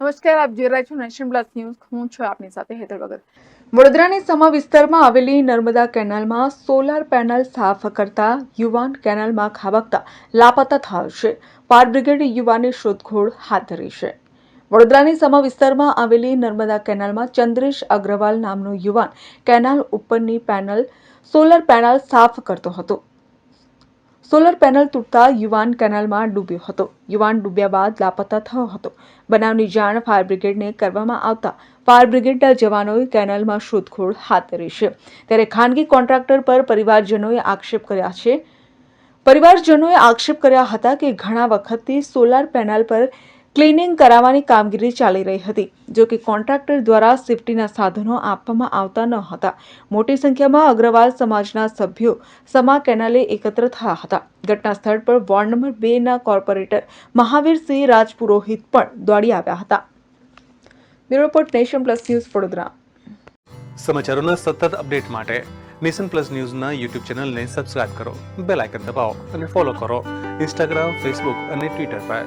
નમસ્કાર, આપ જોઈ રહ્યા છો નેશન પ્લસ ન્યૂઝ. હું છું આપની સાથે હેતર ભગત. વડોદરાની સમા વિસ્તારમાં આવેલી નર્મદા કેનાલમાં સોલાર પેનલ સાફ કરતા યુવાન કેનાલમાં ખાબકતા લાપતા થયો છે. ફાયર બ્રિગેડ યુવાનની શોધખોળ હાથ ધરી છે. વડોદરાની સમા વિસ્તારમાં આવેલી નર્મદા કેનાલમાં ચંદ્રેશ અગ્રવાલ નામનો યુવાન કેનાલ ઉપરની પેનલ, સોલર પેનલ સાફ કરતો હતો. સોલર પેનલ તૂટતા યુવાન કેનાલમાં ડૂબ્યો હતો. યુવાન ડૂબ્યા બાદ લાપતા થયો હતો. બનાવની જાણ ફાયર બ્રિગેડને કરવામાં આવતા ફાયર બ્રિગેડના જવાનોએ કેનાલમાં શોધખોળ હાથ ધરી છે. ત્યારે ખાનગી કોન્ટ્રાક્ટર પર પરિવારજનોએ આક્ષેપ કર્યા છે. પરિવારજનોએ આક્ષેપ કર્યા હતા કે ઘણા વખતથી સોલાર પેનલ પર ક્લિનિંગ કરાવવાની કામગીરી ચાલી રહી હતી, જો કે કોન્ટ્રાક્ટર દ્વારા સેફટીના સાધનો આપવામાં આવતા ન હતા. મોટી સંખ્યામાં અગ્રવાલ સમાજના સભ્યો સમા કેનાલે એકત્ર થયા હતા. ઘટના સ્થળ પર વોર્ડ નંબર બે ના કોર્પોરેટર મહાવીરસિંહ રાજપુરોહિત પણ દોડી આવ્યા હતા. Bureau report nation plus news Vadodara. સમાચારોના સતત અપડેટ માટે નેશન પ્લસ ન્યૂઝના યુટ્યુબ ચેનલને સબસ્ક્રાઇબ કરો, બેલ આઇકન દબાવો અને ફોલો કરો ઇન્સ્ટાગ્રામ, ફેસબુક અને ટ્વિટર પર.